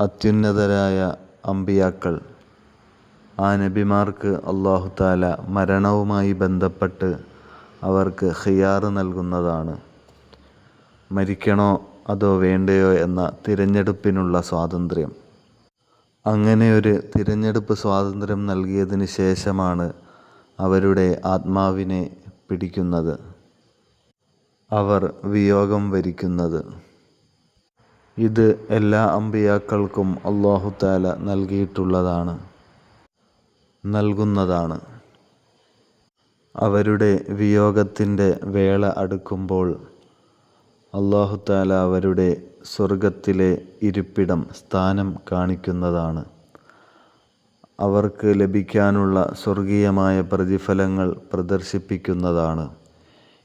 അത്യുന്നതരായ അമ്പിയാക്കൾ. ആ നബിമാർക്ക് അള്ളാഹു താല മരണവുമായി ബന്ധപ്പെട്ട് അവർക്ക് ഹിയാറ് നൽകുന്നതാണ്. മരിക്കണോ അതോ വേണ്ടയോ എന്ന തിരഞ്ഞെടുപ്പിനുള്ള സ്വാതന്ത്ര്യം. അങ്ങനെ ഒരു തിരഞ്ഞെടുപ്പ് സ്വാതന്ത്ര്യം നൽകിയതിന് ശേഷമാണ് അവരുടെ ആത്മാവിനെ പിടിക്കുന്നത്. അവർ വിയോഗം വരിക്കുന്നത്. ഇത് എല്ലാ അമ്പിയാക്കൾക്കും അള്ളാഹു താല നൽകിയിട്ടുള്ളതാണ്. നൽകുന്നതാണ്. അവരുടെ വിയോഗത്തിന്റെ വേള അടുക്കുമ്പോൾ അള്ളാഹുത്താല അവരുടെ സ്വർഗത്തിലെ ഇരിപ്പിടം സ്ഥാനം കാണിക്കുന്നതാണ്. അവർക്ക് ലഭിക്കാനുള്ള സ്വർഗീയമായ പ്രതിഫലങ്ങൾ പ്രദർശിപ്പിക്കുന്നതാണ്.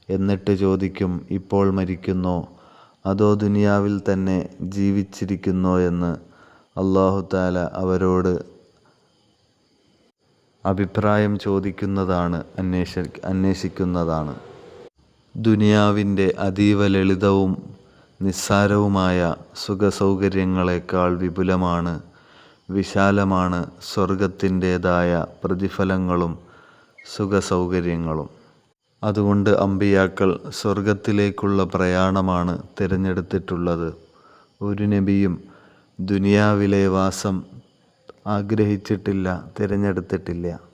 എന്നിട്ട് ചോദിക്കും ഇപ്പോൾ മരിക്കുന്നോ? അതോ ദുനിയാവിൽ തന്നെ ജീവിച്ചിരിക്കുന്നോ എന്ന് അള്ളാഹു താല അവരോട് അഭിപ്രായം ചോദിക്കുന്നതാണ് അന്വേഷ അന്വേഷിക്കുന്നതാണ്. ദുനിയാവിന്റെ അതീവ ലളിതവും നിസ്സാരവുമായ സുഖസൗകര്യങ്ങളെക്കാൾ വിപുലമാണ് വിശാലമാണ് സ്വർഗത്തിന്റേതായ പ്രതിഫലങ്ങളും സുഖസൗകര്യങ്ങളും. അതുകൊണ്ട് അമ്പിയാക്കൾ സ്വർഗത്തിലേക്കുള്ള പ്രയാണമാണ് തിരഞ്ഞെടുത്തിട്ടുള്ളത്. ഒരു നബിയും ദുനിയാവിലെ വാസം ആഗ്രഹിച്ചിട്ടില്ല തിരഞ്ഞെടുത്തിട്ടില്ല.